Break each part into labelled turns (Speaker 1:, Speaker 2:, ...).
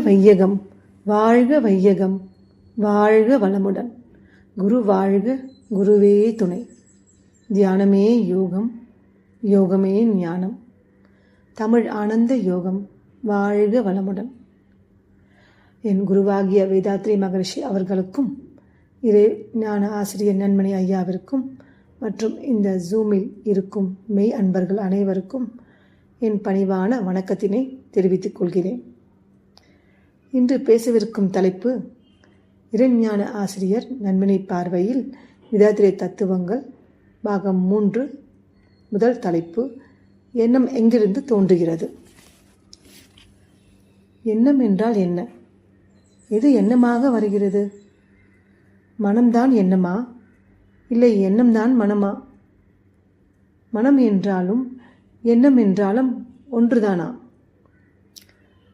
Speaker 1: வையகம் வாழ்க வையகம் வாழ்க வளமுடன். குரு வாழ்க குருவே துணை. தியானமே யோகம் யோகமே ஞானம். தமிழ் ஆனந்த யோகம் வாழ்க வளமுடன். என் குருவாகிய வேதாத்ரி மகரிஷி அவர்களுக்கும் இறை ஞான ஆசிரியர் நன்மணி ஐயாவிற்கும் மற்றும் இந்த ஜூமில் இருக்கும் மெய் அன்பர்கள் அனைவருக்கும் என் பணிவான வணக்கத்தினை தெரிவித்துக் கொள்கிறேன். இன்று பேசவிருக்கும் தலைப்பு இறைஞான ஆசிரியர் நண்பனை பார்வையில் விதாதிரை தத்துவங்கள் பாகம் மூன்று முதல் தலைப்பு எண்ணம் எங்கிருந்து தோன்றுகிறது? எண்ணம் என்றால் என்ன? எது எண்ணமாக வருகிறது? மனம்தான் எண்ணமா? இல்லை எண்ணம்தான் மனமா? மனம் என்றாலும் எண்ணம் என்றாலும் ஒன்றுதானா?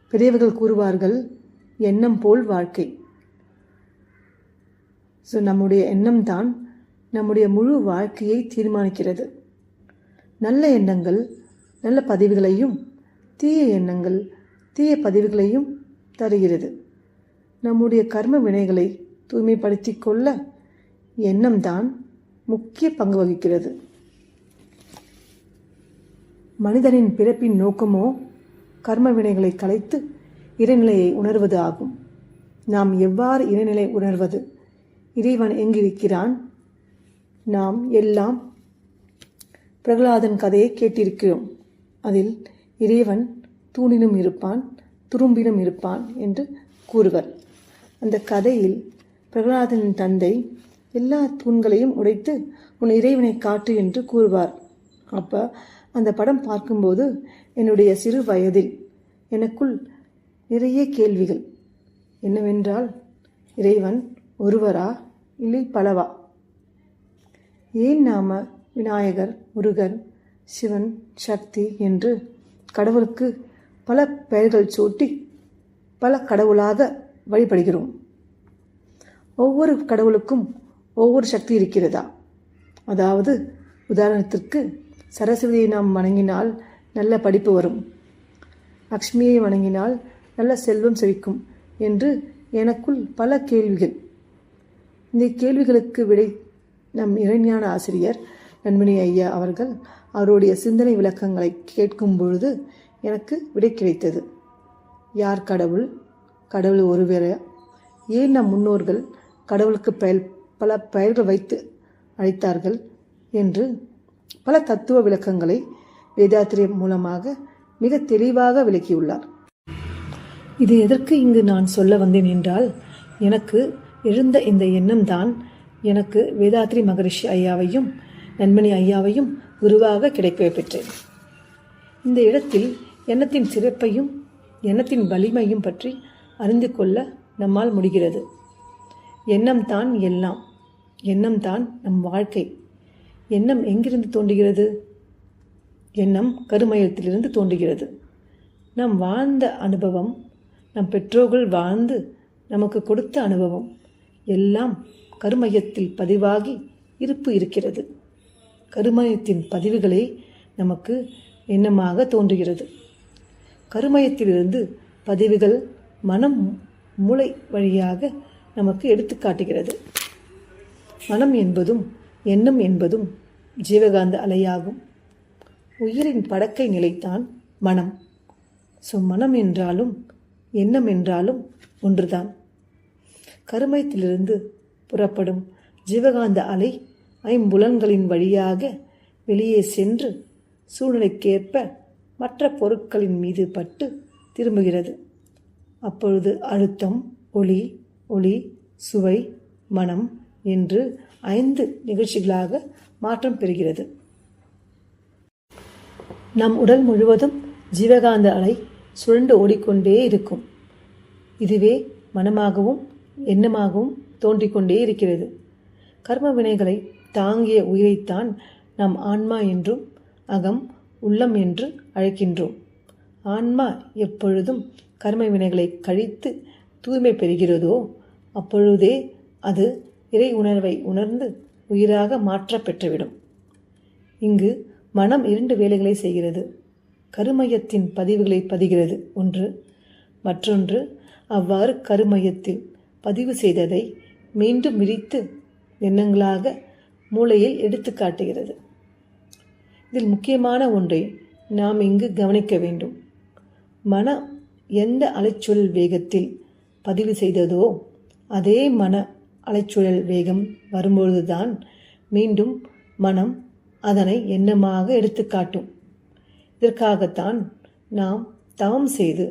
Speaker 1: பெரியவர்கள் கூறுவார்கள் எண்ணம் போல் வாழ்க்கை. ஸோ நம்முடைய எண்ணம் தான் நம்முடைய முழு வாழ்க்கையை தீர்மானிக்கிறது. நல்ல எண்ணங்கள் நல்ல பதிவுகளையும் தீய எண்ணங்கள் தீய பதிவுகளையும் தருகிறது. நம்முடைய கர்ம வினைகளை தூய்மைப்படுத்தி கொள்ள எண்ணம் தான் முக்கிய பங்கு வகிக்கிறது. மனிதனின் பிறப்பின் நோக்கமோ கர்ம வினைகளை கலைத்து இறைநிலையை உணர்வது ஆகும். நாம் எவ்வாறு இறைநிலை உணர்வது? இறைவன் எங்கிருக்கிறான்? நாம் எல்லாம் பிரகலாதன் கதையை கேட்டிருக்கிறோம். அதில் இறைவன் தூணிலும் இருப்பான் துரும்பிலும் இருப்பான் என்று கூறுவர். அந்த கதையில் பிரகலாதனின் தந்தை எல்லா தூண்களையும் உடைத்து உன் இறைவனை காட்டு என்று கூறுவார். அப்போ அந்த படம் பார்க்கும்போது என்னுடைய சிறு வயதில் எனக்குள் நிறைய கேள்விகள். என்னவென்றால் இறைவன் ஒருவரா இல்லை பலவா? ஏன் நாம் விநாயகர் முருகன் சிவன் சக்தி என்று கடவுளுக்கு பல பெயர்கள் சூட்டி பல கடவுளாக வழிபடுகிறோம்? ஒவ்வொரு கடவுளுக்கும் ஒவ்வொரு சக்தி இருக்கிறதா? அதாவது உதாரணத்திற்கு சரஸ்வதியை நாம் வணங்கினால் நல்ல படிப்பு வரும். லக்ஷ்மியை வணங்கினால் நல்ல செல்வம் செழிக்கும் என்று எனக்குள் பல கேள்விகள். இந்த கேள்விகளுக்கு விடை நம் இறைஞான ஆசிரியர் நண்பனி ஐயா அவர்கள் அவருடைய சிந்தனை விளக்கங்களை கேட்கும் பொழுது எனக்கு விடை கிடைத்தது. யார் கடவுள்? கடவுள் ஒருவேற ஏன் நம் முன்னோர்கள் கடவுளுக்கு பெயர் பல பெயர்கள் வைத்து அழைத்தார்கள் என்று பல தத்துவ விளக்கங்களை வேதாத்திரியம் மூலமாக மிக தெளிவாக விளக்கியுள்ளார். இது எதற்கு இங்கு நான் சொல்ல வந்தேன் என்றால் எனக்கு எழுந்த இந்த எண்ணம் தான் எனக்கு வேதாத்ரி மகரிஷி ஐயாவையும் நண்பனி ஐயாவையும் குருவாக கிடைக்க பெற்றேன். இந்த இடத்தில் எண்ணத்தின் சிறப்பையும் எண்ணத்தின் வலிமையும் பற்றி அறிந்து கொள்ள நம்மால் முடிகிறது. எண்ணம் தான் எல்லாம். எண்ணம் தான் நம் வாழ்க்கை. எண்ணம் எங்கிருந்து தோன்றுகிறது? எண்ணம் கருமயத்திலிருந்து தோன்றுகிறது. நாம் வாழ்ந்த அனுபவம் நம் பெற்றோர்கள் வாழ்ந்து நமக்கு கொடுத்த அனுபவம் எல்லாம் கருமையத்தில் பதிவாகி இருப்பு இருக்கிறது. கருமயத்தின் பதிவுகளே நமக்கு எண்ணமாக தோன்றுகிறது. கருமயத்திலிருந்து பதிவுகள் மனம் மூளை வழியாக நமக்கு எடுத்து காட்டுகிறது. மனம் என்பதும் எண்ணம் என்பதும் ஜீவகாந்த அலையாகும். உயிரின் படக்கை நிலைத்தான் மனம். ஸோ மனம் என்றாலும் எண்ணம் என்றாலும் ஒன்றுதான். கருமைத்திலிருந்து புறப்படும் ஜீவகாந்த அலை ஐம்புலன்களின் வழியாக வெளியே சென்று சூழ்நிலைக்கேற்ப மற்ற பொருட்களின் மீது பட்டு திரும்புகிறது. அப்பொழுது அழுத்தம் ஒளி ஒளி சுவை மனம் என்று ஐந்து நிகழ்ச்சிகளாக மாற்றம் பெறுகிறது. நம் உடல் முழுவதும் ஜீவகாந்த அலை சுழண்டு ஓடிக்கொண்டே இருக்கும். இதுவே மனமாகவும் எண்ணமாகவும் தோன்றிக்கொண்டே இருக்கிறது. கர்ம வினைகளை தாங்கிய உயிரைத்தான் நாம் ஆன்மா என்றும் அகம் உள்ளம் என்று அழைக்கின்றோம். ஆன்மா எப்பொழுதும் கர்ம வினைகளை கழித்து தூய்மை பெறுகிறதோ அப்பொழுதே அது இறை உணர்வை உணர்ந்து உயிராக மாற்ற பெற்றுவிடும். இங்கு மனம் இரண்டு வேலைகளை செய்கிறது. கருமையத்தின் பதிவுகளை பதிகிறது. ஒன்று. மற்றொன்று அவ்வாறு கருமையத்தில் பதிவு செய்ததை மீண்டும் விரித்து எண்ணங்களாக மூளையில் எடுத்து காட்டுகிறது. இதில் முக்கியமான ஒன்றை நாம் இங்கு கவனிக்க வேண்டும். மன எந்த அலைச்சூழல் வேகத்தில் பதிவு செய்ததோ அதே மன அலைச்சூழல் வேகம் வரும்பொழுதுதான் மீண்டும் மனம் அதனை எண்ணமாக எடுத்துக்காட்டும் இதற்காகத்தான் நாம் தவம் செய்து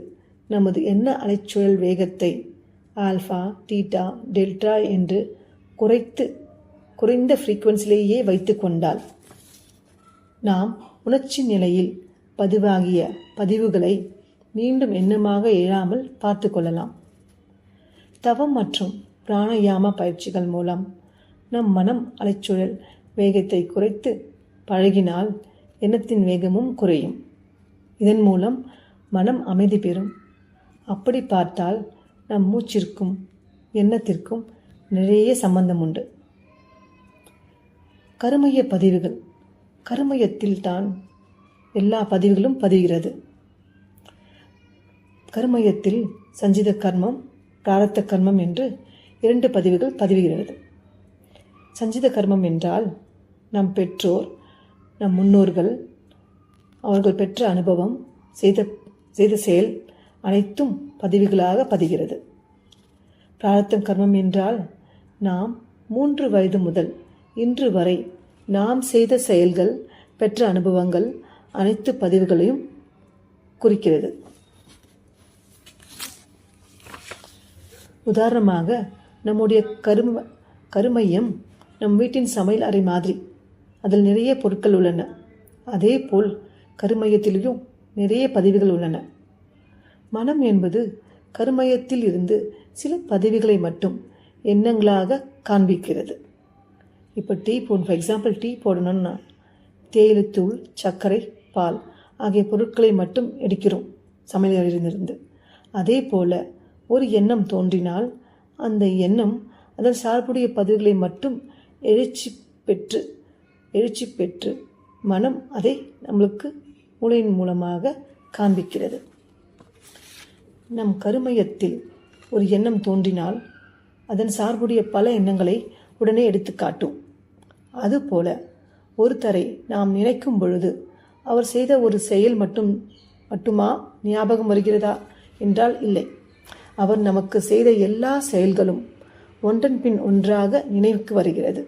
Speaker 1: நமது எண்ண அலைச்சுழல் வேகத்தை ஆல்ஃபா டீட்டா டெல்டா என்று குறைத்து குறைந்த ஃப்ரீக்குவன்சிலேயே வைத்து கொண்டால் நாம் உணர்ச்சி நிலையில் பதிவாகிய பதிவுகளை மீண்டும் எண்ணமாக எழாமல் பார்த்து கொள்ளலாம். தவம் மற்றும் பிராணயாம பயிற்சிகள் மூலம் நம் மனம் அலைச்சுழல் வேகத்தை குறைத்து பழகினால் எண்ணத்தின் வேகமும் குறையும். இதன் மூலம் மனம் அமைதி பெறும். அப்படி பார்த்தால் நம் மூச்சிற்கும் எண்ணத்திற்கும் நிறைய சம்பந்தம் உண்டு. கருமைய பதிவுகள். கருமையத்தில் தான் எல்லா பதிவுகளும் பதிகிறது. கருமையத்தில் சஞ்சித கர்மம் பிராரத்த கர்மம் என்று இரண்டு பதிவுகள் பதிவுகிறது. சஞ்சித கர்மம் என்றால் நம் பெற்றோர் நம் முன்னோர்கள் அவர்கள் பெற்ற அனுபவம் செய்த செய்த செயல் அனைத்தும் பதிவுகளாக பதிகிறது. பிராரத்தம் கர்மம் என்றால் நாம் மூன்று வயது முதல் இன்று வரை நாம் செய்த செயல்கள் பெற்ற அனுபவங்கள் அனைத்து பதிவுகளையும் குறிக்கிறது. உதாரணமாக நம்முடைய கரும கருமையம் நம் வீட்டின் சமையல் அறை மாதிரி அதில் நிறைய பொருட்கள் உள்ளன. அதே போல் கருமையத்திலும் நிறைய பதவிகள் உள்ளன. மனம் என்பது கருமையத்தில் இருந்து சில பதவிகளை மட்டும் எண்ணங்களாக காண்பிக்கிறது. இப்போ டீ போடணும் ஃபார் எக்ஸாம்பிள் டீ போடணும்னா தேயிலைத்தூள் சர்க்கரை பால் ஆகிய பொருட்களை மட்டும் எடுக்கிறோம் சமையலிருந்து அதே போல் ஒரு எண்ணம் தோன்றினால் அந்த எண்ணம் அதன் சார்புடைய பதிவுகளை மட்டும் எழுச்சி பெற்று எழுச்சி பெற்று மனம் அதை நம்மளுக்கு மூளையின் மூலமாக காண்பிக்கிறது. நம் கருமையத்தில் ஒரு எண்ணம் தோன்றினால் அதன் சார்புடைய பல எண்ணங்களை உடனே எடுத்து காட்டும். அதுபோல ஒருத்தரை நாம் நினைக்கும் பொழுது அவர் செய்த ஒரு செயல் மட்டும் மட்டுமா ஞாபகம் வருகிறதா என்றால் இல்லை. அவர் நமக்கு செய்த எல்லா செயல்களும் ஒன்றன் பின் ஒன்றாக நினைவுக்கு வருகிறது.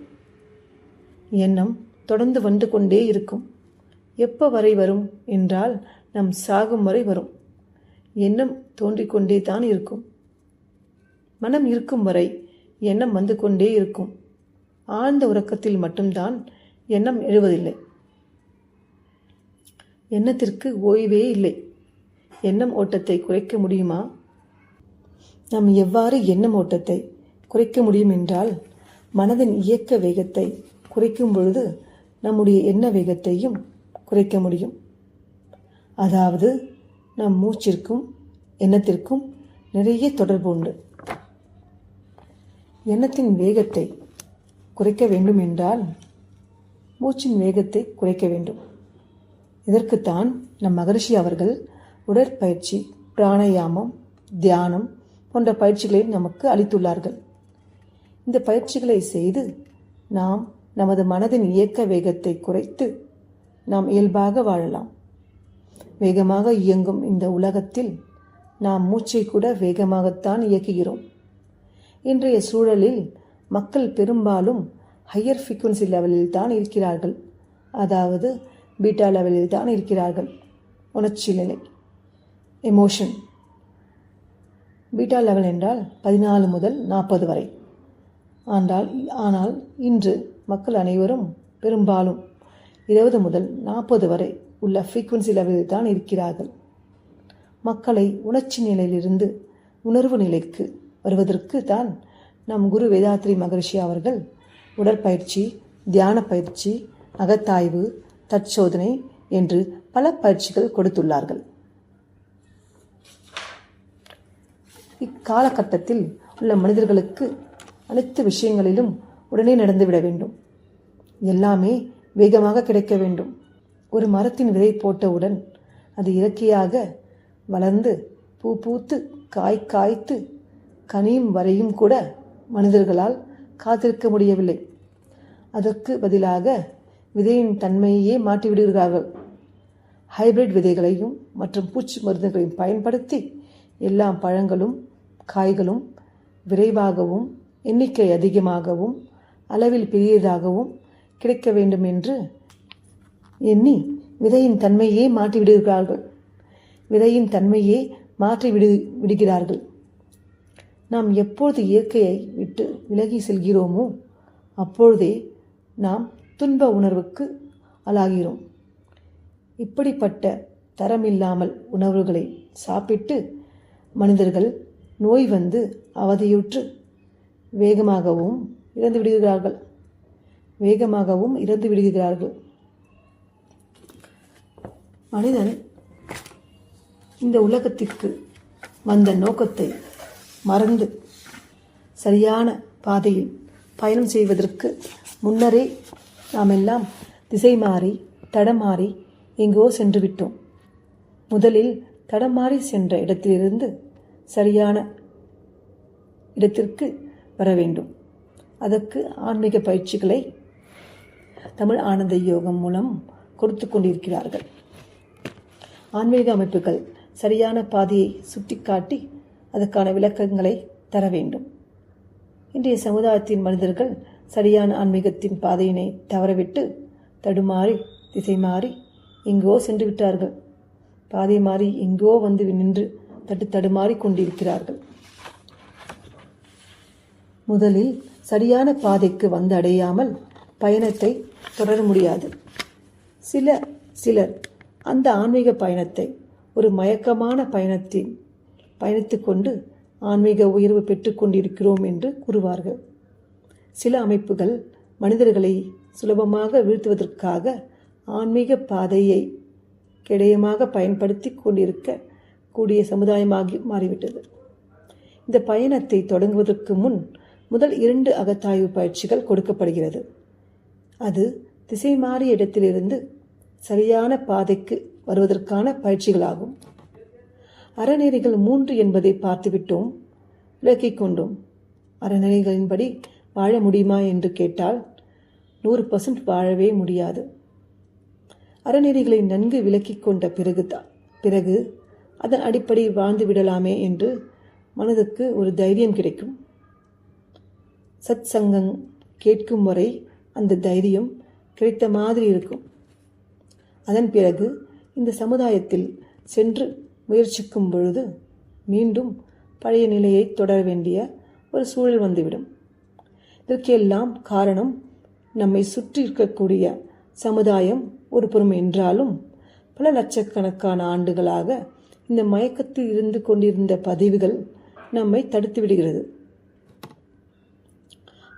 Speaker 1: எண்ணம் தொடர்ந்து வந்து கொண்டே இருக்கும். எப்போ வரை வரும் என்றால் நம் சாகும் வரை வரும். எண்ணம் தோன்றிக்கொண்டே தான் இருக்கும். மனம் இருக்கும் வரை எண்ணம் வந்து கொண்டே இருக்கும். ஆழ்ந்த உறக்கத்தில் மட்டும்தான் எண்ணம் எழுவதில்லை. எண்ணத்திற்கு ஓய்வே இல்லை. எண்ணம் ஓட்டத்தை குறைக்க முடியுமா? நாம் எவ்வாறு எண்ணம் ஓட்டத்தை குறைக்க முடியும் என்றால் மனதின் இயக்க வேகத்தை குறைக்கும் பொழுது நம்முடைய எண்ண வேகத்தையும் குறைக்க முடியும். அதாவது நம் மூச்சிற்கும் எண்ணத்திற்கும் நிறைய தொடர்பு உண்டு. எண்ணத்தின் வேகத்தை குறைக்க வேண்டும் என்றால் மூச்சின் வேகத்தை குறைக்க வேண்டும். இதற்குத்தான் நம் மகரிஷி அவர்கள் உடற்பயிற்சி பிராணாயாமம் தியானம் போன்ற பயிற்சிகளை நமக்கு அளித்துள்ளார்கள். இந்த பயிற்சிகளை செய்து நாம் நமது மனதின் இயக்க வேகத்தை குறைத்து நாம் இயல்பாக வாழலாம். வேகமாக இயங்கும் இந்த உலகத்தில் நாம் மூச்சை கூட வேகமாகத்தான் இயக்குகிறோம். இன்றைய சூழலில் மக்கள் பெரும்பாலும் ஹையர் ஃப்ரீக்குவன்சி லெவலில் தான் இருக்கிறார்கள். அதாவது பீட்டா லெவலில் தான் இருக்கிறார்கள். உணர்ச்சி நிலை எமோஷன் பீட்டா லெவல் என்றால் பதினாலு முதல் நாற்பது வரை. ஆனால் ஆனால் இன்று மக்கள் அனைவரும் பெரும்பாலும் இருபது முதல் நாற்பது வரை உள்ள ஃப்ரீக்குவன்சி லெவலில் தான் இருக்கிறார்கள். மக்களை உணர்ச்சி நிலையிலிருந்து உணர்வு நிலைக்கு வருவதற்கு தான் நம் குரு வேதாத்ரி மகரிஷி அவர்கள் உடற்பயிற்சி தியான பயிற்சி அகத்தாய்வு தற்சோதனை என்று பல பயிற்சிகள் கொடுத்துள்ளார்கள். இக்காலகட்டத்தில் உள்ள மனிதர்களுக்கு அனைத்து விஷயங்களிலும் உடனே நடந்துவிட வேண்டும். எல்லாமே வேகமாக கிடைக்க வேண்டும். ஒரு மரத்தின் விதை போட்டவுடன் அது இயற்கையாக வளர்ந்து பூ பூத்து காய் காய்த்து கனியும் வரையும் கூட மனிதர்களால் காத்திருக்க முடியவில்லை. அதற்கு பதிலாக விதையின் தன்மையையே மாற்றிவிடுகிறார்கள். ஹைபிரிட் விதைகளையும் மற்றும் பூச்சி மருந்துகளையும் பயன்படுத்தி எல்லா பழங்களும் காய்களும் விரைவாகவும் எண்ணிக்கை அதிகமாகவும் அளவில் பெரியதாகவும் கிடைக்க வேண்டும் என்று எண்ணி விதையின் தன்மையே மாற்றி விடுகிறார்கள் விதையின் தன்மையே மாற்றி விடு விடுகிறார்கள். நாம் எப்பொழுது இயற்கையை விட்டு விலகி செல்கிறோமோ அப்பொழுதே நாம் துன்ப உணர்வுக்கு ஆளாகிறோம். இப்படிப்பட்ட தரமில்லாமல் உணவுகளை சாப்பிட்டு மனிதர்கள் நோய் வந்து அவதியுற்று வேகமாகவும் இறந்து விடுகிறார்கள். வேகமாகவும் இறந்து விடுகிறார்கள். மனிதன் இந்த உலகத்திற்கு வந்த நோக்கத்தை மறந்து சரியான பாதையில் பயணம் செய்வதற்கு முன்னரே நாம் எல்லாம் திசை மாறி தடமாறி எங்கோ சென்று விட்டோம். முதலில் தடமாறி சென்ற இடத்திலிருந்து சரியான இடத்திற்கு வர வேண்டும். அதற்கு ஆன்மீக பயிற்சிகளை தமிழ் ஆனந்த யோகம் மூலம் கொடுத்து கொண்டிருக்கிறார்கள். ஆன்மீக அமைப்புகள் சரியான பாதையை சுட்டிக்காட்டி அதற்கான விளக்கங்களை தர வேண்டும். இன்றைய சமுதாயத்தின் மனிதர்கள் சரியான ஆன்மீகத்தின் பாதையினை தவறவிட்டு தடுமாறி திசை மாறி எங்கோ சென்று விட்டார்கள் பாதை மாறி எங்கோ வந்து நின்று தட்டு தடுமாறி கொண்டிருக்கிறார்கள். முதலில் சரியான பாதைக்கு வந்து அடையாமல் பயணத்தை தொடர முடியாது. சில சிலர் அந்த ஆன்மீக பயணத்தை ஒரு மயக்கமான பயணத்தில் பயணித்து கொண்டு ஆன்மீக உயர்வு பெற்றுக்கொண்டிருக்கிறோம் என்று கூறுவார்கள். சில அமைப்புகள் மனிதர்களை சுலபமாக வீழ்த்துவதற்காக ஆன்மீக பாதையை கிடையமாக பயன்படுத்தி கொண்டிருக்க கூடிய சமுதாயமாகி மாறிவிட்டது. இந்த பயணத்தை தொடங்குவதற்கு முன் முதல் இரண்டு அகத்தாய்வு பயிற்சிகள் கொடுக்கப்படுகிறது. அது திசை மாறிய இடத்திலிருந்து சரியான பாதைக்கு வருவதற்கான பயிற்சிகளாகும். அறநெறிகள் மூன்று என்பதை பார்த்துவிட்டோம் விளக்கிக் கொண்டோம். அறநெறிகளின்படி வாழ முடியுமா என்று கேட்டால் நூறு பர்சன்ட் வாழவே முடியாது. அறநெறிகளை நன்கு விளக்கிக் கொண்ட பிறகு பிறகு அதன் அடிப்படையில் வாழ்ந்து விடலாமே என்று மனதுக்கு ஒரு தைரியம் கிடைக்கும். சத் சங்கம் கேட்கும் வரை அந்த தைரியம் கிடைத்த மாதிரி இருக்கும். அதன் பிறகு இந்த சமுதாயத்தில் சென்று முயற்சிக்கும் பொழுது மீண்டும் பழைய நிலையை தொடர வேண்டிய ஒரு சூழல் வந்துவிடும். இதற்கெல்லாம் காரணம் நம்மை சுற்றி இருக்கக்கூடிய சமுதாயம் ஒரு புறம் என்றாலும் பல லட்சக்கணக்கான ஆண்டுகளாக இந்த மயக்கத்தில் இருந்து கொண்டிருந்த பதிவுகள் நம்மை தடுத்து விடுகிறது.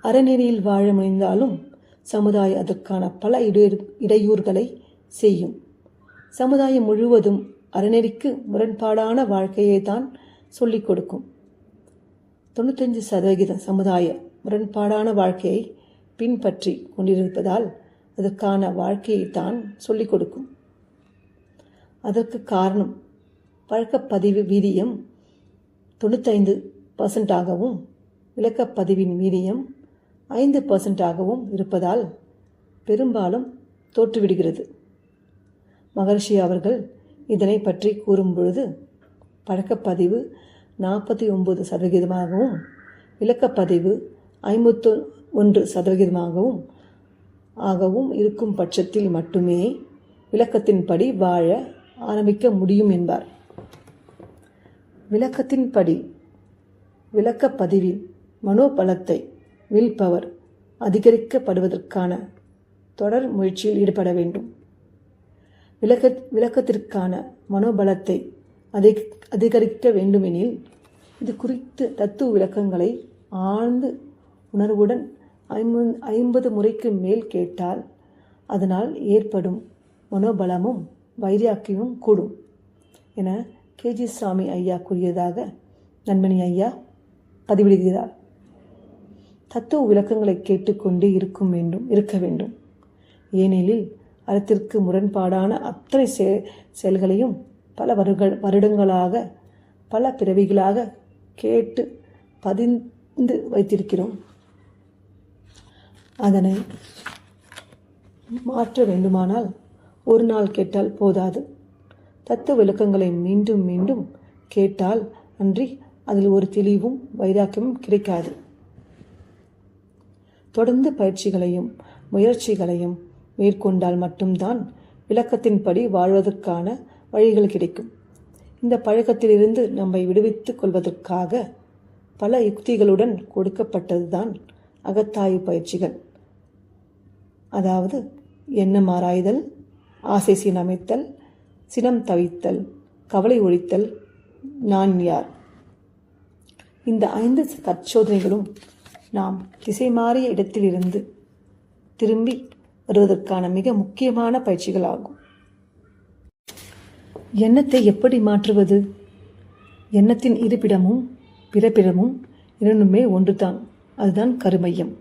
Speaker 1: அறநெறியில் வாழ முனைந்தாலும் சமுதாயம் அதற்கான பல இடையூறு இடையூறுகளை செய்யும். சமுதாயம் முழுவதும் அறநெறிக்கு முரண்பாடான வாழ்க்கையை தான் சொல்லிக் கொடுக்கும். தொண்ணூத்தஞ்சு சதவிகித சமுதாய முரண்பாடான வாழ்க்கையை பின்பற்றி கொண்டிருப்பதால் அதற்கான வாழ்க்கையை தான் சொல்லிக் கொடுக்கும். அதற்கு காரணம் பழக்கப்பதிவு வீரியம் தொண்ணூத்தைந்து பர்சன்டாகவும் விளக்கப்பதிவின் வீரியம் ஐந்து பர்சன்டாகவும் இருப்பதால் பெரும்பாலும் தோற்றுவிடுகிறது. மகர்ஷி அவர்கள் இதனை பற்றி கூறும்பொழுது பழக்கப்பதிவு நாற்பத்தி ஒம்பது சதவிகிதமாகவும் விளக்கப்பதிவு ஐம்பத்து ஒன்று சதவிகிதமாகவும் ஆகவும் இருக்கும் பட்சத்தில் மட்டுமே விளக்கத்தின்படி வாழ ஆரம்பிக்க முடியும் என்பார். விளக்கத்தின்படி விளக்கப்பதிவின் மனோபலத்தை வில் பவர் அதிகரிக்கப்படுவதற்கான தொடர் முயற்சியில் ஈடுபட வேண்டும். விளக்க விளக்கத்திற்கான மனோபலத்தை அதிக அதிகரிக்க வேண்டுமெனில் இது குறித்த தத்துவ விளக்கங்களை ஆழ்ந்து உணர்வுடன் ஐம்பது ஐம்பது முறைக்கு மேல் கேட்டால் அதனால் ஏற்படும் மனோபலமும் வைராக்கியமும் கூடும் என கேஜி சாமி ஐயா கூறியதாக நண்பனி ஐயா பதிவிடுகிறார். தத்துவ விளக்கங்களை கேட்டுக்கொண்டே இருக்கும் வேண்டும் இருக்க வேண்டும். ஏனெனில் அறத்திற்கு முரண்பாடான அத்தனை செ செயல்களையும் பல வருட வருடங்களாக பல பிறவிகளாக கேட்டு பதிந்து வைத்திருக்கிறோம். அதனை மாற்ற வேண்டுமானால் ஒரு நாள் கேட்டால் போதாது. தத்துவ விளக்கங்களை மீண்டும் மீண்டும் கேட்டால் அன்றி அதில் ஒரு தெளிவும் வைராக்கியமும் கிடைக்காது. தொடர்ந்து பயிற்சிகளையும் முயற்சிகளையும் மேற்கொண்டால் மட்டும்தான் விளக்கத்தின்படி வாழ்வதற்கான வழிகள் கிடைக்கும். இந்த பழக்கத்திலிருந்து நம்மை விடுவித்துக் கொள்வதற்காக பல யுக்திகளுடன் கொடுக்கப்பட்டதுதான் அகத்தாய்வு பயிற்சிகள். அதாவது எண்ணம் ஆராய்தல் ஆசை சீனமைத்தல் சினம் தவித்தல் கவலை ஒழித்தல் நான் யார்? இந்த ஐந்து தற்சோதனைகளும் நாம் திசை மாறிய இடத்திலிருந்து திரும்பி வருவதற்கான மிக முக்கியமான பயிற்சிகளாகும். எண்ணத்தை எப்படி மாற்றுவது? எண்ணத்தின் இருப்பிடமும் பிறப்பிடமும் இரண்டுமே ஒன்றுதான். அதுதான் கருமையம்.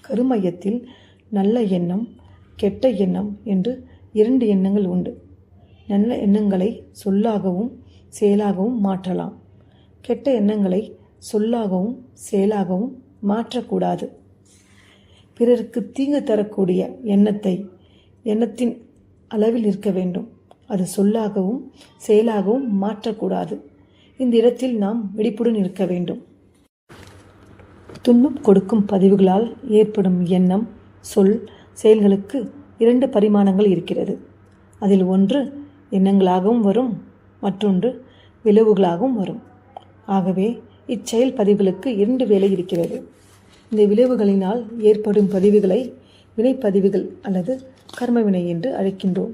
Speaker 1: கருமையத்தில் நல்ல எண்ணம் கெட்ட எண்ணம் என்று இரண்டு எண்ணங்கள் உண்டு. நல்ல எண்ணங்களை சொல்லாகவும் செயலாகவும் மாற்றலாம். கெட்ட எண்ணங்களை சொல்லாகவும் செயலாகவும் மாற்றக்கூடாது. பிறருக்கு தீங்கு தரக்கூடிய எண்ணத்தை எண்ணத்தின் அளவில் இருக்க வேண்டும். அது சொல்லாகவும் செயலாகவும் மாற்றக்கூடாது. இந்த இடத்தில் நாம் விழிப்புடன் இருக்க வேண்டும். துன்பம் கொடுக்கும் பதிவுகளால் ஏற்படும் எண்ணம் சொல் செயல்களுக்கு இரண்டு பரிமாணங்கள் இருக்கிறது. அதில் ஒன்று எண்ணங்களாகவும் வரும் மற்றொன்று விளைவுகளாகவும் வரும். ஆகவே இச்செயல் பதிவுகளுக்கு இரண்டு வேலை இருக்கிறது. இந்த விளைவுகளினால் ஏற்படும் பதிவுகளை வினைப்பதிவுகள் அல்லது கர்மவினை என்று அழைக்கின்றோம்.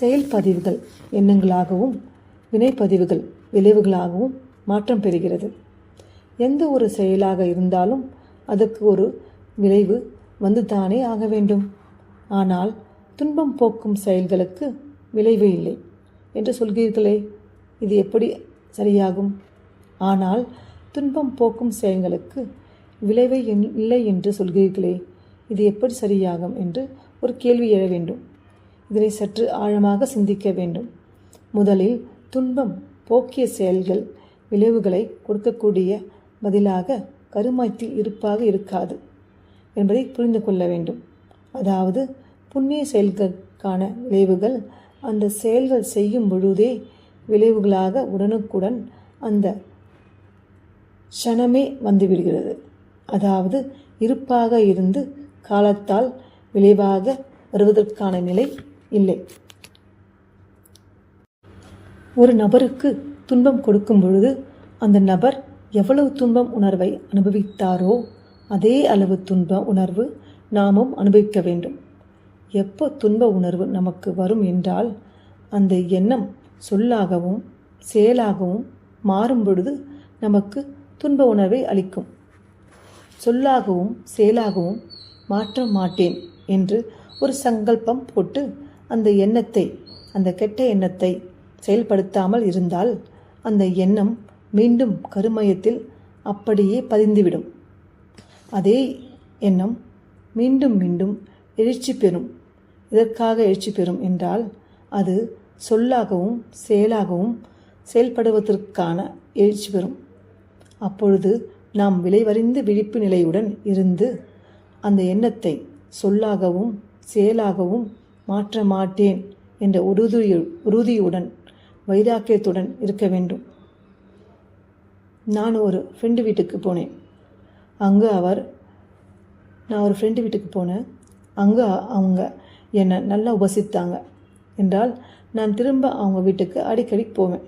Speaker 1: செயல்பதிவுகள் எண்ணங்களாகவும் வினைப்பதிவுகள் விளைவுகளாகவும் மாற்றம் பெறுகிறது. எந்த ஒரு செயலாக இருந்தாலும் அதற்கு ஒரு விளைவு வந்து தானே ஆக வேண்டும். ஆனால் துன்பம் போக்கும் செயல்களுக்கு விளைவு இல்லை. என்று சொல்கிறீர்களே இது எப்படி சரியாகும்? ஆனால் துன்பம் போக்கும் செயல்களுக்கு விளைவை இல்லை என்று சொல்கிறீர்களே இது எப்படி சரியாகும் என்று ஒரு கேள்வி எழ வேண்டும். இதனை சற்று ஆழமாக சிந்திக்க வேண்டும். முதலில் துன்பம் போக்கிய செயல்கள் விளைவுகளை கொடுக்கக்கூடிய பதிலாக கருமாய்த்தில் இருப்பாக இருக்காது என்பதை புரிந்து கொள்ள வேண்டும். அதாவது புண்ணிய செயல்களுக்கான விளைவுகள் அந்த செயல்கள் செய்யும் பொழுதே விளைவுகளாக உடனுக்குடன் அந்த க்ஷணமே வந்துவிடுகிறது. அதாவது இருப்பாக இருந்து காலத்தால் விளைவாக வருவதற்கான நிலை இல்லை. ஒரு நபருக்கு துன்பம் கொடுக்கும் பொழுது அந்த நபர் எவ்வளவு துன்பம் உணர்வை அனுபவித்தாரோ அதே அளவு துன்ப உணர்வு நாமும் அனுபவிக்க வேண்டும். எப்போ துன்ப உணர்வு நமக்கு வரும் என்றால் அந்த எண்ணம் சொல்லாகவும் செயலாகவும் மாறும் பொழுது நமக்கு துன்ப உணர்வை அளிக்கும். சொல்லாகவும் செயலாகவும் மாற்ற மாட்டேன் என்று ஒரு சங்கல்பம் போட்டு அந்த எண்ணத்தை அந்த கெட்ட எண்ணத்தை செயல்படுத்தாமல் இருந்தால் அந்த எண்ணம் மீண்டும் கருமயத்தில் அப்படியே பதிந்துவிடும். அதே எண்ணம் மீண்டும் மீண்டும் எழுச்சி பெறும். இதற்காக எழுச்சி பெறும் என்றால் அது சொல்லாகவும் செயலாகவும் செயல்படுவதற்கான எழுச்சி பெறும். அப்பொழுது நாம் விளைவறிந்து விழிப்பு நிலையுடன் இருந்து அந்த எண்ணத்தை சொல்லாகவும் செயலாகவும் மாற்ற மாட்டேன் என்ற உறுதி உறுதியுடன் வைராக்கியத்துடன் இருக்க வேண்டும். நான் ஒரு ஃப்ரெண்டு வீட்டுக்கு போனேன். அங்கே அவர் நான் ஒரு ஃப்ரெண்டு வீட்டுக்கு போனேன் அங்கே அவங்க என்னை நல்லா உபசித்தாங்க. என்றால் நான் திரும்ப அவங்க வீட்டுக்கு அடிக்கடி போவேன்.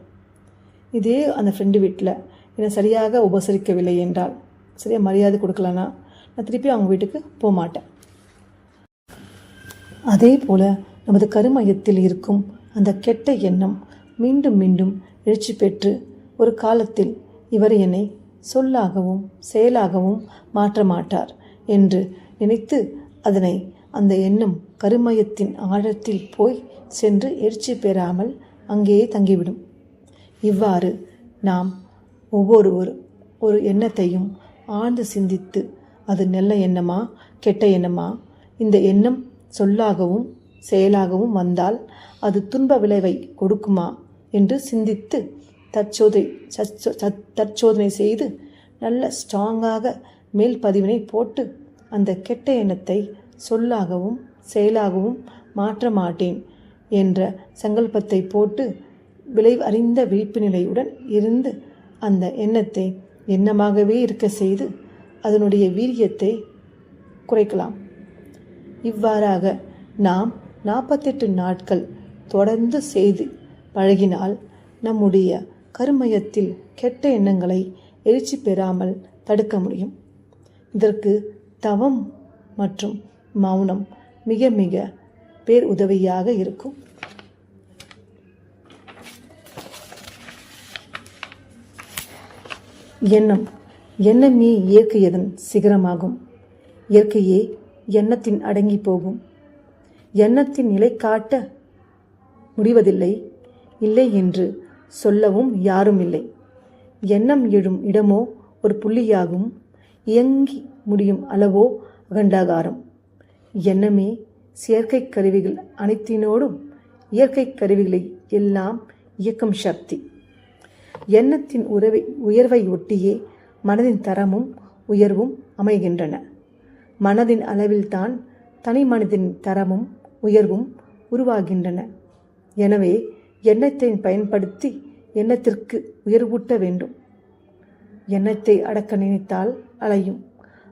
Speaker 1: இதே அந்த ஃப்ரெண்டு வீட்டில் என்னை சரியாக உபசரிக்கவில்லை என்றால் சரியாக மரியாதை கொடுக்கலன்னா நான் திருப்பி அவங்க வீட்டுக்கு போக மாட்டேன் அதே போல் நமது கருமையத்தில் இருக்கும் அந்த கெட்ட எண்ணம் மீண்டும் மீண்டும் எழுச்சி பெற்று ஒரு காலத்தில் இவர் என்னை சொல்லாகவும் செயலாகவும் மாற்ற மாட்டார் என்று நினைத்து அதனை அந்த எண்ணம் கருமயத்தின் ஆழத்தில் போய் சென்று எழுச்சி பெறாமல் அங்கேயே தங்கிவிடும். இவ்வாறு நாம் ஒவ்வொருவரும் ஒரு எண்ணத்தையும் ஆழ்ந்து சிந்தித்து அது நல்ல எண்ணமா கெட்ட எண்ணமா? இந்த எண்ணம் சொல்லாகவும் செயலாகவும் வந்தால் அது துன்ப விளைவை கொடுக்குமா? என்று சிந்தித்து தற்சோதனை சத்- தற்சோதனை செய்து நல்ல ஸ்ட்ராங்காக மேல் பதிவினை போட்டு அந்த கெட்ட எண்ணத்தை சொல்லாகவும் செயலாகவும் மாற்ற மாட்டேன் என்ற சங்கல்பத்தை போட்டு விளைவு அறிந்த விழிப்பு நிலையுடன் இருந்து அந்த எண்ணத்தை எண்ணமாகவே இருக்க செய்து அதனுடைய வீரியத்தை குறைக்கலாம். இவ்வாறாக நாம் நாற்பத்தெட்டு நாட்கள் தொடர்ந்து செய்து பழகினால் நம்முடைய கருமயத்தில் கெட்ட எண்ணங்களை எழுச்சி பெறாமல் தடுக்க முடியும். இதற்கு தவம் மற்றும் மௌனம் மிக மிக பேர் உதவியாக இருக்கும். எண்ணம். எண்ணமே இயற்கையதன் சிகரமாகும்? இயற்கையே எண்ணத்தின் அடங்கி போகும். எண்ணத்தின் நிலை காட்ட முடிவதில்லை. இல்லை என்று சொல்லவும் யாரும் இல்லை. எண்ணம் எழும் இடமோ ஒரு புள்ளியாகும். இயங்கி முடியும் அளவோ அகண்டாகாரம். எண்ணமே செயற்கை கருவிகள் அனைத்தினோடும் இயற்கை கருவிகளை எல்லாம் இயக்கும் சக்தி. எண்ணத்தின் உறவை உயர்வை ஒட்டியே மனதின் தரமும் உயர்வும் அமைகின்றன. மனதின் அளவில்தான் தனி மனிதன் தரமும் உயர்வும் உருவாகின்றன. எனவே எண்ணத்தை பயன்படுத்தி எண்ணத்திற்கு உயர்வூட்ட வேண்டும். எண்ணத்தை அடக்க நினைத்தால் அலையும்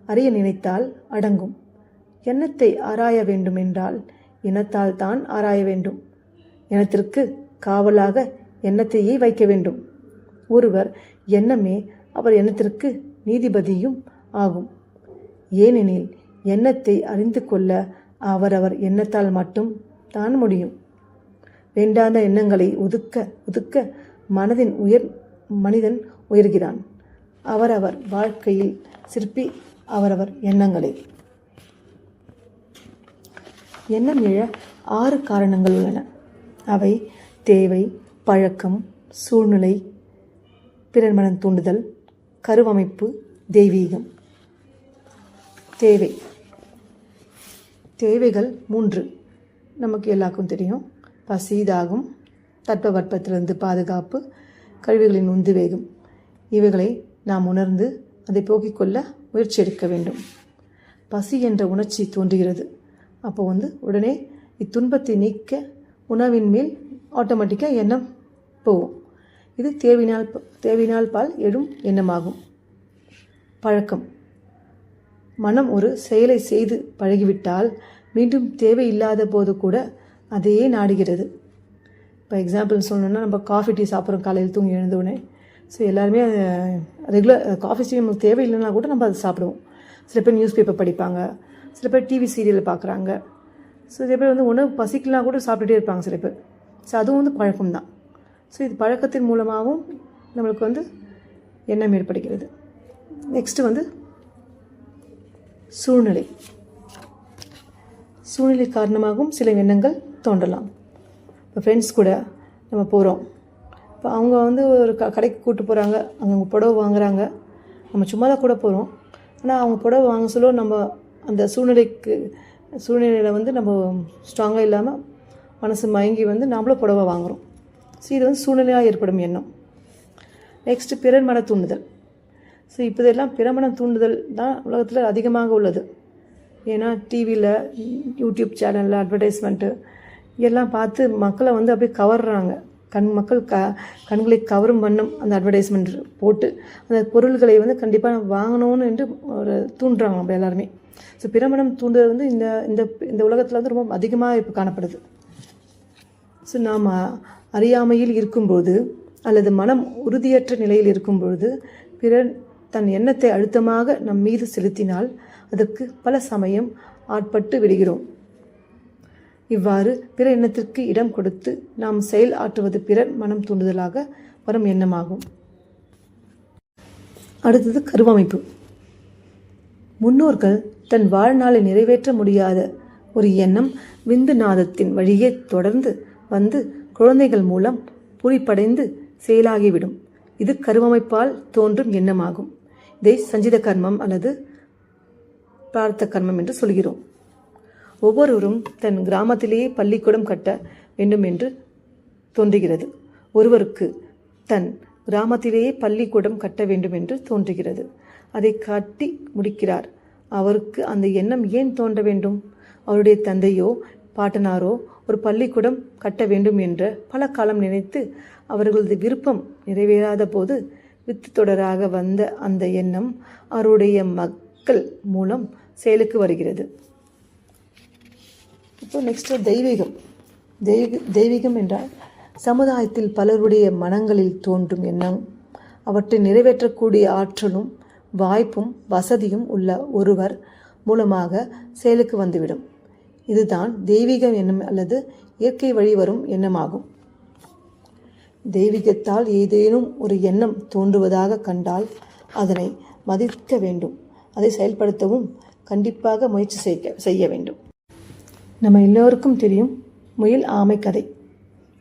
Speaker 1: அறிய நினைத்தால் அடங்கும். எண்ணத்தை ஆராய வேண்டும் என்றால் தான் ஆராய வேண்டும். இனத்திற்கு காவலாக எண்ணத்தையே வைக்க வேண்டும். ஒருவர் எண்ணமே அவர் எண்ணத்திற்கு நீதிபதியும் ஆகும். ஏனெனில் எண்ணத்தை அறிந்து கொள்ள அவரவர் எண்ணத்தால் மட்டும் தான் முடியும். வேண்டாத எண்ணங்களை ஒதுக்க ஒதுக்க மனதின் உயர் மனிதன் உயர்கிறான். அவரவர் வாழ்க்கையில் சிற்பி அவரவர் எண்ணங்களே. எண்ணம் எழ ஆறு காரணங்கள் உள்ளன. அவை தேவை பழக்கம் சூழ்நிலை பிறர் மனம் தூண்டுதல் கருவமைப்பு தெய்வீகம். தேவை. தேவைகள் மூன்று. நமக்கு எல்லாருக்கும் தெரியும். பசி தாகம் தட்பவட்பத்திலிருந்து பாதுகாப்பு கழிவுகளின் உந்துவேகம் இவைகளை நாம் உணர்ந்து அதை போக்கிக் கொள்ள முயற்சி எடுக்க வேண்டும். பசி என்ற உணர்ச்சி தோன்றுகிறது. அப்போ வந்து உடனே இத்துன்பத்தை நீக்க உணவின் மேல் ஆட்டோமேட்டிக்காக எண்ணம் போகும். இது தேவினால் தேவினால் பால் எழும் எண்ணமாகும். பழக்கம். மனம் ஒரு செயலை செய்து பழகிவிட்டால் மீண்டும் தேவையில்லாத போது கூட அதையே நாடுகிறது. இப்போ எக்ஸாம்பிள் சொல்லணும்னா நம்ம காஃபி டீ சாப்பிட்றோம் காலையில் தூங்கி எழுந்தவுடனே ஸோ எல்லாருமே ரெகுலர் காஃபி டீ நமக்கு தேவையில்லைன்னா கூட நம்ம அதை சாப்பிடுவோம். சில பேர் நியூஸ் பேப்பர் படிப்பாங்க. சில பேர் டிவி சீரியல் பார்க்குறாங்க. சில பேர் வந்து உணவு பசிக்கலாம் கூட சாப்பிட்டுட்டே இருப்பாங்க சில பேர். ஸோ அதுவும் வந்து பழக்கம் தான் ஸோ இது பழக்கத்தின் மூலமாகவும் நம்மளுக்கு வந்து எண்ணம் ஏற்படுகிறது. நெக்ஸ்ட்டு வந்து சூழ்நிலை. சூழ்நிலை காரணமாகவும் சில எண்ணங்கள் தோன்றலாம். இப்போ ஃப்ரெண்ட்ஸ் கூட நம்ம போகிறோம் இப்போ அவங்க வந்து ஒரு க கடைக்கு கூப்பிட்டு போகிறாங்க அங்கே அவங்க புடவை வாங்குறாங்க. நம்ம சும்மா தான் கூட போகிறோம் ஆனால் அவங்க புடவை வாங்க சொல்ல நம்ம அந்த சூழ்நிலைக்கு சூழ்நிலையில் வந்து நம்ம ஸ்ட்ராங்காக இல்லாமல் மனசு மயங்கி வந்து நம்மளும் புடவை வாங்குகிறோம் ஸோ இது வந்து சூழ்நிலையாக ஏற்படும் எண்ணம். நெக்ஸ்ட்டு பிறர் மன தூண்டுதல். ஸோ இப்போ இதெல்லாம் பிறமன தூண்டுதல் தான் உலகத்தில் அதிகமாக உள்ளது. ஏன்னா டிவியில் யூடியூப் சேனலில் அட்வர்டைஸ்மெண்ட்டு எல்லாம் பார்த்து மக்களை வந்து அப்படியே கவர்றாங்க. கண் மக்கள் க கண்களை கவரும் வண்ணம் அந்த அட்வர்டைஸ்மெண்ட் போட்டு அந்த பொருள்களை வந்து கண்டிப்பாக வாங்கணும்னு என்று ஒரு தூண்டுறாங்க நம்ம எல்லாருமே. ஸோ பிரமணம் தூண்டுதல் வந்து இந்த இந்த இந்த உலகத்தில் வந்து ரொம்ப அதிகமாக இப்போ காணப்படுது. ஸோ நாம் அறியாமையில் இருக்கும்போது அல்லது மனம் உறுதியற்ற நிலையில் இருக்கும்பொழுது பிறர் தன் எண்ணத்தை அழுத்தமாக நம் மீது செலுத்தினால் அதற்கு பல சமயம் ஆட்பட்டு விடுகிறோம். இவ்வாறு பிற எண்ணத்திற்கு இடம் கொடுத்து நாம் செயல் ஆற்றுவது பிறர் மனம் தூண்டுதலாக வரும் எண்ணமாகும். அடுத்தது கருவமைப்பு. முன்னோர்கள் தன் வாழ்நாளை நிறைவேற்ற முடியாத ஒரு எண்ணம் விந்து நாதத்தின் வழியே தொடர்ந்து வந்து குழந்தைகள் மூலம் புரிப்படைந்து செயலாகிவிடும். இது கருவமைப்பால் தோன்றும் எண்ணமாகும். இதை சஞ்சித கர்மம் அல்லது பிரார்த்த கர்மம் என்று சொல்கிறோம். ஒவ்வொருவரும் தன் கிராமத்திலேயே பள்ளிக்கூடம் கட்ட வேண்டும் என்று தோன்றுகிறது. ஒருவருக்கு தன் கிராமத்திலேயே பள்ளிக்கூடம் கட்ட வேண்டும் என்று தோன்றுகிறது. அதை கட்டி முடிக்கிறார். அவருக்கு அந்த எண்ணம் ஏன் தோன்ற வேண்டும்? அவருடைய தந்தையோ பாட்டனாரோ ஒரு பள்ளிக்கூடம் கட்ட வேண்டும் என்ற பல காலம் நினைத்து அவர்களது விருப்பம் நிறைவேறாத போது வித்து தொடராக வந்த அந்த எண்ணம் அவருடைய மக்கள் மூலம் செயலுக்கு வருகிறது. இப்போ நெக்ஸ்ட் தெய்வீகம். தெய்வ தெய்வீகம் என்றால் சமுதாயத்தில் பலருடைய மனங்களில் தோன்றும் எண்ணம். அவற்றை நிறைவேற்றக்கூடிய ஆற்றலும் வாய்ப்பும் வசதியும் உள்ள ஒருவர் மூலமாக செயலுக்கு வந்துவிடும். இதுதான் தெய்வீகம் எண்ணம் அல்லது இயற்கை வழி வரும் எண்ணமாகும். தெய்வீகத்தால் ஏதேனும் ஒரு எண்ணம் தோன்றுவதாக கண்டால் அதனை மதிக்க வேண்டும். அதை செயல்படுத்தவும் கண்டிப்பாக முயற்சி செய்ய செய்ய வேண்டும். நம்ம எல்லோருக்கும் தெரியும் முயல் ஆமை கதை.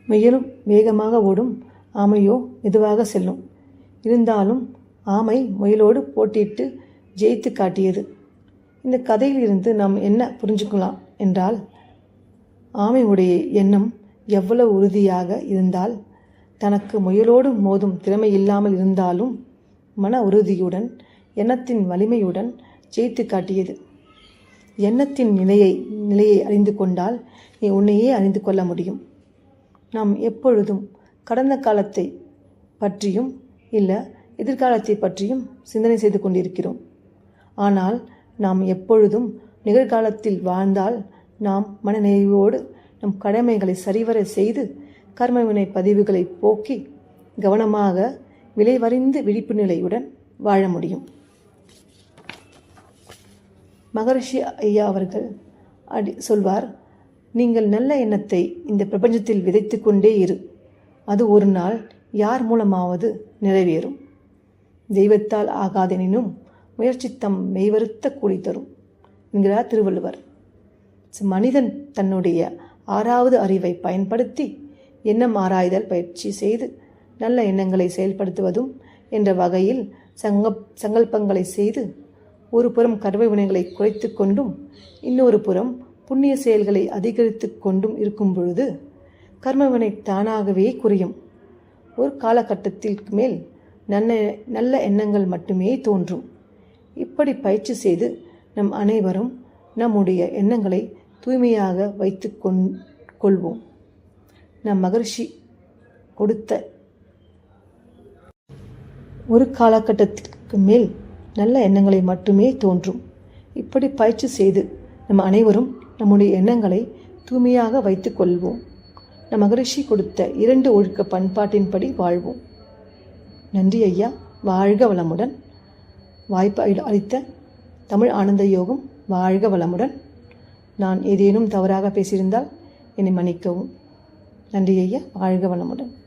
Speaker 1: முயலும் வேகமாக ஓடும் ஆமையோ மெதுவாக செல்லும். இருந்தாலும் ஆமை முயலோடு போட்டியிட்டு ஜெயித்து காட்டியது. இந்த கதையிலிருந்து நாம் என்ன புரிஞ்சுக்கலாம்? என்றால் ஆமையுடைய எண்ணம் எவ்வளவு உறுதியாக இருந்தால் தனக்கு முயலோடு மோதும் திறமை இல்லாமல் இருந்தாலும் மன உறுதியுடன் எண்ணத்தின் வலிமையுடன் ஜெயித்து காட்டியது. எண்ணத்தின் நிலையை நிலையை அறிந்து கொண்டால் நீ உன்னையே அறிந்து கொள்ள முடியும். நாம் எப்பொழுதும் கடந்த காலத்தை பற்றியும் இல்லை எதிர்காலத்தை பற்றியும் சிந்தனை செய்து கொண்டிருக்கிறோம். ஆனால் நாம் எப்பொழுதும் நிகழ்காலத்தில் வாழ்ந்தால் நாம் மனநிறைவோடு நம் கடமைகளை சரிவர செய்து கர்மவினை பதிவுகளை போக்கி கவனமாக விலைவறிந்து விழிப்பு நிலையுடன் வாழ முடியும். மகரிஷி ஐயா அவர்கள் அடி சொல்வார் நீங்கள் நல்ல எண்ணத்தை இந்த பிரபஞ்சத்தில் விதைத்து கொண்டே இரு. அது ஒரு நாள் யார் மூலமாவது நிறைவேறும். தெய்வத்தால் ஆகாதெனினும் முயற்சி தம் மெய்வருத்த கூலி தரும். என்கிறார் திருவள்ளுவர். மனிதன் தன்னுடைய ஆறாவது அறிவை பயன்படுத்தி எண்ணம் ஆராய்தல் பயிற்சி செய்து நல்ல எண்ணங்களை செயல்படுத்துவதும் என்ற வகையில் சங்க சங்கல்பங்களை செய்து ஒரு புறம் கர்ம வினைகளை குறைத்து கொண்டும் இன்னொரு புறம் புண்ணிய செயல்களை அதிகரித்து கொண்டும் இருக்கும் பொழுது கர்மவினை தானாகவே குறையும். ஒரு காலகட்டத்திற்கு மேல் நல்ல நல்ல எண்ணங்கள் மட்டுமே தோன்றும். இப்படி பயிற்சி செய்து நம் அனைவரும் நம்முடைய எண்ணங்களை தூய்மையாக வைத்து கொண் கொள்வோம். நம் மகர்ஷி கொடுத்த ஒரு காலகட்டத்திற்கு மேல் நல்ல எண்ணங்களை மட்டுமே தோன்றும். இப்படி பயிற்சி செய்து நம் அனைவரும் நம்முடைய எண்ணங்களை தூய்மையாக வைத்துக் கொள்வோம். நம் மகரிஷி கொடுத்த இரண்டு ஒழுக்க பண்பாட்டின்படி வாழ்வோம். நன்றி ஐயா. வாழ்க வளமுடன். வாய்ப்பு அளித்த தமிழ் ஆனந்த யோகம் வாழ்க வளமுடன். நான் ஏதேனும் தவறாக பேசியிருந்தால் என்னை மன்னிக்கவும். நன்றி ஐயா வாழ்க வளமுடன்.